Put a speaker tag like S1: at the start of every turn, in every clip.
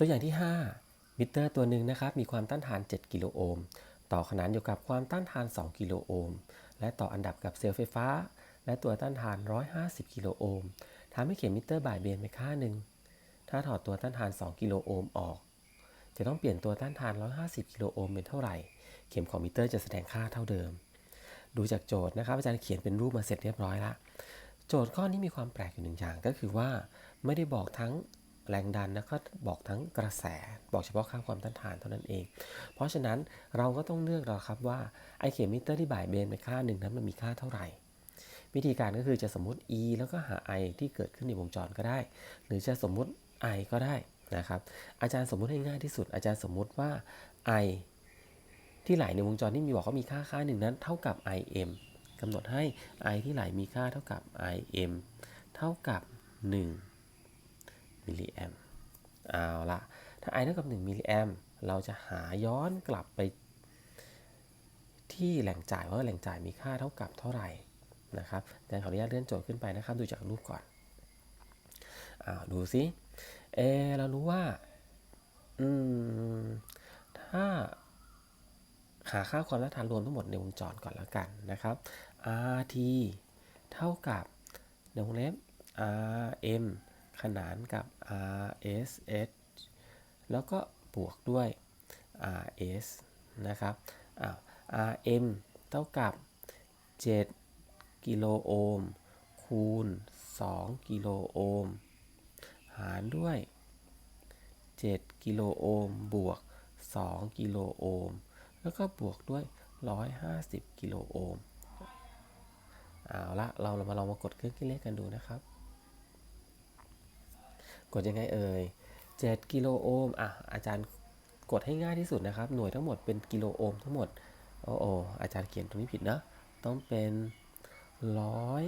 S1: ตัวอย่างที่ 5 มิเตอร์ตัวหนึ่งนะครับ มีความต้านทาน 7 กิโลโอห์ม ต่อขนานอยู่กับความต้านทาน 2 กิโลโอห์ม และต่ออันดับกับเซลล์ไฟฟ้า และตัวต้านทาน 150 กิโลโอห์มทำให้เข็มมิเตอร์บ่ายเบนไปค่าหนึ่ง ถ้าถอดตัวต้านทาน 2 กิโลโอห์มออก จะต้องเปลี่ยนตัวต้านทาน 150 กิโลโอห์มเป็นเท่าไหร่ เข็มของมิเตอร์จะแสดงค่าเท่าเดิม ดูจากโจทย์นะครับ อาจารย์เขียนเป็นรูปมาเสร็จเรียบร้อยละ โจทย์ข้อนี้มีความแปลกอยู่หนึ่งอย่างก็คือว่า ไม่ได้บอกทั้ง แรงดันแล้วก็บอกทั้งกระแส บอกเฉพาะค่าความต้านทานเท่านั้นเอง เพราะฉะนั้นเราก็ต้องเลือกเราครับว่าไอเข็มมิเตอร์ที่บ่ายเบนไปค่าหนึ่งนั้นมันมีค่าเท่าไหร่ วิธีการก็คือจะสมมุติ e แล้วก็หา i ที่เกิดขึ้นในวงจรก็ได้ หรือจะสมมุติ i ก็ได้นะครับอาจารย์สมมุติให้ง่ายที่สุด อาจารย์สมมุติว่า i ที่ไหลในวงจรที่มีบอกว่ามีค่าค่าหนึ่งนั้นเท่ากับ im กำหนดให้ i ที่ไหลมีค่าเท่ากับ im เท่ากับ 1 มิลลิแอมเอาละถ้า i เท่ากับ 1มิลลิแอมเราจะหาย้อนกลับไป ที่แหล่งจ่ายว่าแหล่งจ่ายมีค่าเท่ากับเท่าไหร่นะครับอาจารย์ขออนุญาตเลื่อนโจทย์ขึ้นไปนะครับ ดูจากรูปก่อนอ้าดูสิเออเรารู้ว่า อืม ถ้า หาค่าความต้านทานรวมทั้งหมดในวงจรก่อนแล้วกันนะครับ RT เท่ากับในวงเล็บ RM ขนานกับ RSS แล้วก็บวกด้วย RS นะครับอ้าว RM เท่ากับ 7 กิโลโอห์มคูณ 2 กิโลโอห์มหารด้วย 7 กิโลโอห์มบวก 2 กิโลโอห์มแล้วก็บวกด้วย 150 กิโลโอห์มเอาละเราเรามาลองมากดเครื่องคิดเลขกันดูนะครับ กดยังไงเอ่ย 7 กิโลโอห์มอะอาจารย์กดให้ง่ายที่สุดนะครับ หน่วยทั้งหมดเป็นกิโลโอห์มทั้งหมด โอ้โออาจารย์เขียนตรงนี้ผิดนะ ต้องเป็นร้อย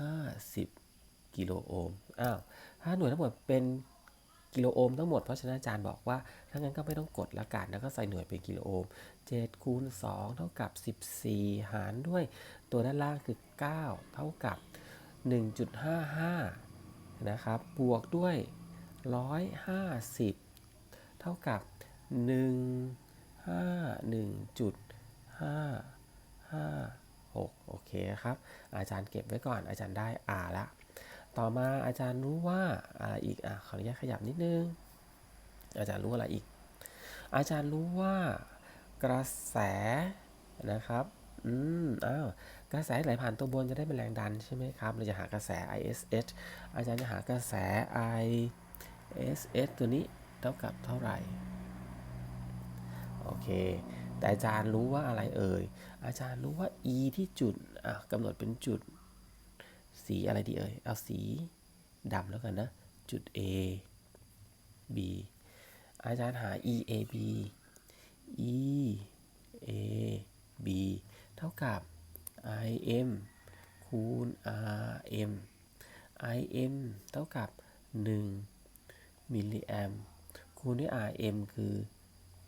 S1: ห้าสิบกิโลโอห์ม อ้าว ถ้าหน่วยทั้งหมดเป็นกิโลโอห์มทั้งหมด เพราะฉะนั้นอาจารย์บอกว่า ถ้างั้นก็ไม่ต้องกดละกันแล้วก็ใส่หน่วยเป็นกิโลโอห์ม7คูณ2เท่ากับ 14 หารด้วยตัวด้านล่างคือ 9 เท่ากับ 1.55 นะครับบวกด้วย 150 เท่ากับ 1 5 1.556 โอเคครับ อาจารย์เก็บไว้ก่อนอาจารย์ได้ R ละ ต่อมาอาจารย์รู้ว่าอะไรอีกอะขออนุญาตขยับนิดนึง อาจารย์รู้อะไรอีก อาจารย์รู้ว่ากระแสนะครับ อืม อ้าว กระแสไหลผ่านตัวบนจะได้เป็นแรงดันใช่ไหมครับ เราจะหากระแส ISH อาจารย์จะหากระแส ISH ตัวนี้เท่ากับเท่าไหร่ โอเค แต่อาจารย์รู้ว่าอะไรเอ่ย อาจารย์รู้ว่า E ที่จุดกำหนดเป็นจุด สีอะไรดีเอ่ย เอาสีดำแล้วกันนะ จุด A B อาจารย์หา E A B E A B เท่ากับ I M คูณ R M I M เท่ากับ 1 มิลลิแอมคูณด้วย R M คือ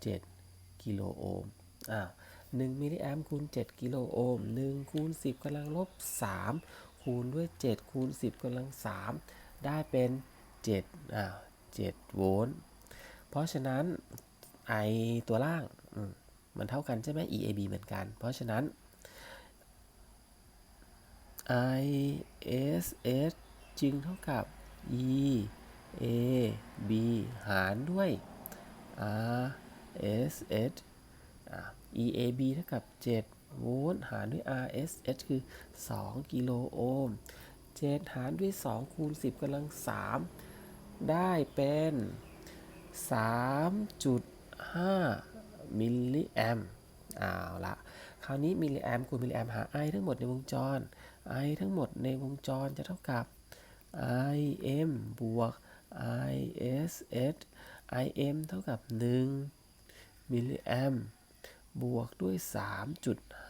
S1: 7 กิโลโอห์มอ้าว1มิลลิแอมคูณ 7 กิโลโอห์ม1คูณ 10กำลังลบ 3 คูณด้วย 7 คูณ 10กำลัง 3 ได้เป็น7อ้าว7โวลต์ เพราะฉะนั้นไอตัวล่าง มันเท่ากันใช่ไหม EAB เหมือนกัน เพราะฉะนั้น ISS จึงเท่ากับ EAB หารด้วย RSS EAB เท่ากับ 7 โวลต์หารด้วย RSS คือ 2 กิโลโอห์ม 7 หารด้วย 2 คูณ 10กำลัง 3 ได้เป็น 3.5 มิลลิแอมเอาละคราวนี้มิลลิแอมคูณมิลลิแอมหา I ทั้งหมดในวงจร I ทั้งหมดในวงจรจะเท่ากับ IM บวก ISS IM เท่ากับ 1 มิลลิแอมบวกด้วย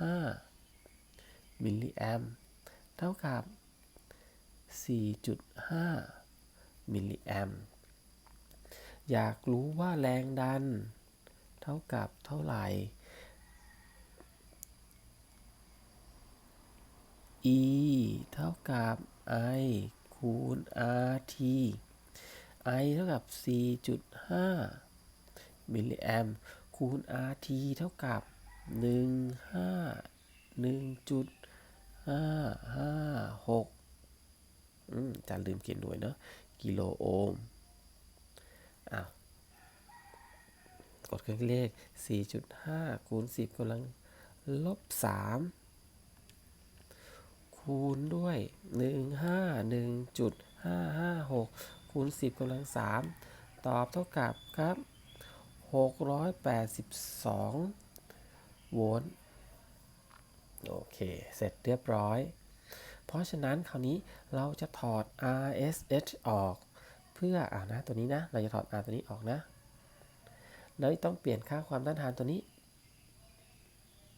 S1: 3.5 มิลลิแอมเท่ากับ 4.5 มิลลิแอมอยากรู้ว่าแรงดัน เท่ากับเท่าไหร่ E เท่ากับ I คูณ RT I เท่ากับ 4.5 มิลลิแอมคูณ RT เท่ากับ 1 5 1.556อืมจะลืมเขียนหน่วยเนาะกิโลโอห์มอ้าวกดเครื่องเลข 4.5 คูณ 10กำลังลบ 3 คูณด้วย 151.556 คูณ 10กำลัง 3 ตอบเท่ากับครับ 682 โวลต์ โอเค เสร็จเรียบร้อย เพราะฉะนั้นคราวนี้เราจะถอด RSH ออก เพื่ออ่านะตัวนี้นะ เราจะถอด R ตัวนี้ออกนะ แล้วต้องเปลี่ยนค่าความต้านทานตัวนี้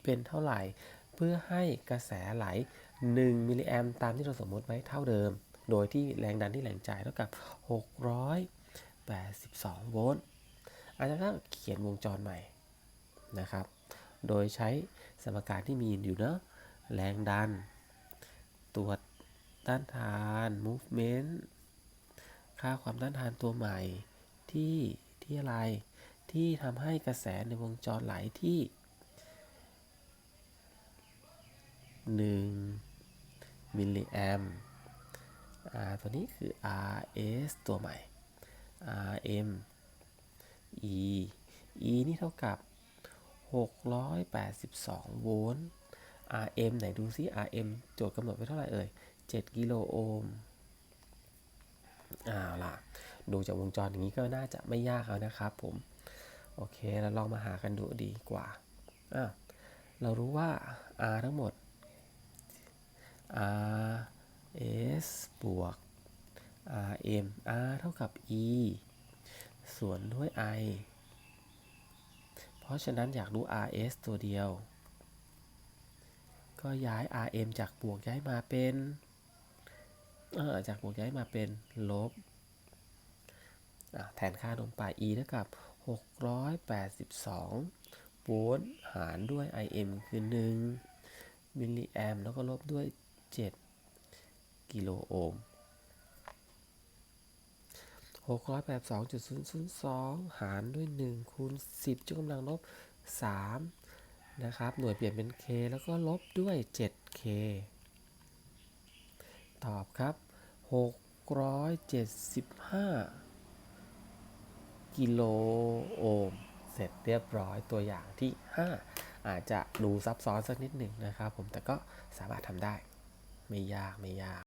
S1: เป็นเท่าไหร่เพื่อให้กระแสไหล 1 มิลลิแอมตามที่เราสมมติไว้เท่าเดิม โดยที่แรงดันที่แหล่งจ่ายเท่ากับ 682 โวลต์อาจารย์ก็เขียนวงจรใหม่นะครับ โดยใช้สมการที่มีอยู่เนอะแรงดัน ตัวต้านทาน movement ค่าความต้านทานตัวใหม่ที่ที่อะไร ที่ทำให้กระแสในวงจรไหลที่ 1 มิลลิแอมตัวนี้คือ RS ตัวใหม่ RM E E นี่เท่ากับ 682 โวลต์ RM ไหนดูซิ RM โจทย์กำหนดไว้เท่าไหร่เอ่ย 7 กิโลโอห์มอ้าวล่ะ ดูจากวงจรอย่างนี้ก็น่าจะไม่ยากแล้วนะครับผม โอเค เราลองมาหากันดูดีกว่าอะเรารู้ว่า R ทั้งหมด R S บวก R M R เท่ากับ E ส่วนด้วย I เพราะฉะนั้นอยากรู้ R S ตัวเดียว ก็ย้าย R M จากบวกย้ายมาเป็นเออจากบวกย้ายมาเป็นลบแทนค่าลงไป E เท่ากับ 682โวลต์หารด้วย IM คือ 1 มิลลิแอมแล้วก็ลบด้วย 7 กิโลโอห์ม682.002 หารด้วย 1 คูณ 10จุกกำลังลบ 3 นะครับ หน่วยเปลี่ยนเป็น K แล้วก็ลบด้วย 7K ตอบครับ 675 กิโลโอห์ม เสร็จเรียบร้อยตัวอย่างที่ 5 อาจจะดูซับซ้อนสักนิดหนึ่งนะครับผม แต่ก็สามารถทำได้ ไม่ยากไม่ยาก